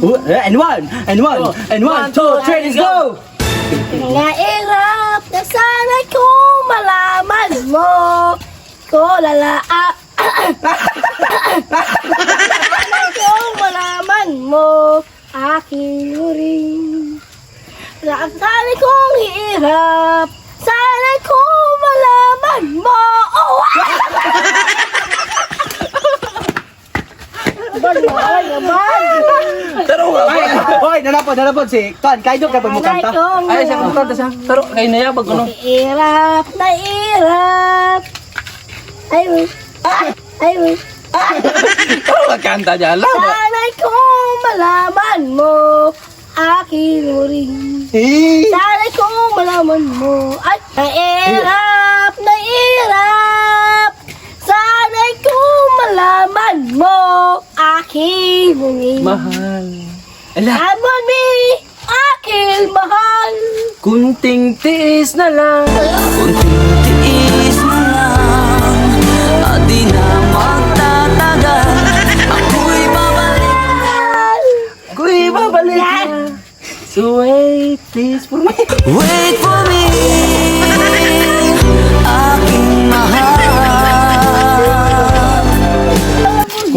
Oh, eh, And one, and one, and one, two, three, let's go! Nairap na sana'y kung malaman mo Ko lala Sana'y kung malaman mo Aking rin Sana'y kong hirap Sana'y kung malaman mo Oh! Naman! Pero, ay, hoy, nanapod, nanapod si Tuan, kayo ka pag mukanta. Ay, siya kung kanta siya. Pero kayo na yan, pag ano. Nairap, nairap. Ay, uy. Ay, uy. Pero magkanta dyan lang. Sana'y kung malaman mo, akin mo rin. Eh, Sana'y kung malaman mo, ay, nairap, nairap. Sana'y kung malaman mo, akin mo rin. Mahal. Ala, Amon me, akin mahal. kunting tiis na lang. Kunting tiis mo lang At di na magtatagal Ako'y babalik Ako'y babalik na. So wait, please for me. Wait for me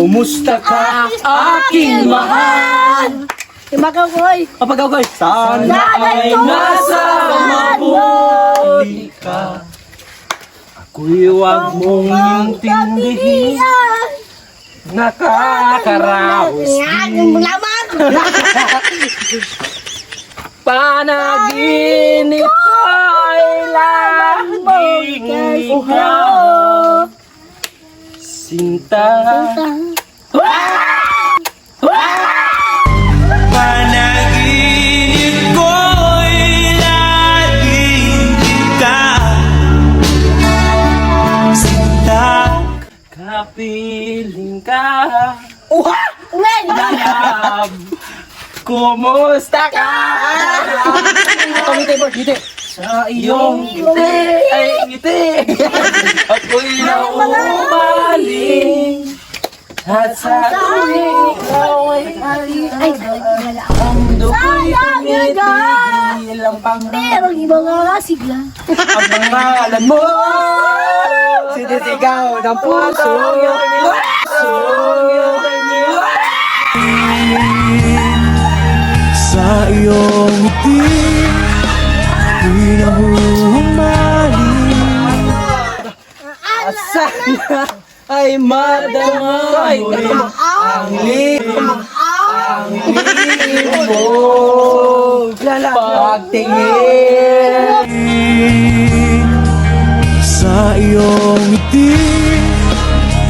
kumusta ka, aking mahal? Imagaw ko, oy. Kapag ako, sana ay nasa mabuti ka. Ako'y huwag mong intindihin. Nakakaraos. Lamang. Panaginip ko ay laging ikaw. Sinta. Panaginip Kapiling ka. Ngayon, Love. Kumusta ka? Ngiti mo, ngiti. Sa iyong ngiti ay ngiti. Ako'y naumaling. At sa tuwing ikaw ay nalala. Ang na tumitigil ang pangha. Pero iba nga sigla. Ang pangalan mo. Sinisigaw ng puso. Sa iyong ngiti Ako'y nahuhumaling Sana ay madama mo rin ang lihim, ang lihim mo. Pagtingin. Sa iyong ngiti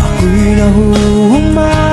Ako'y nahuhumaling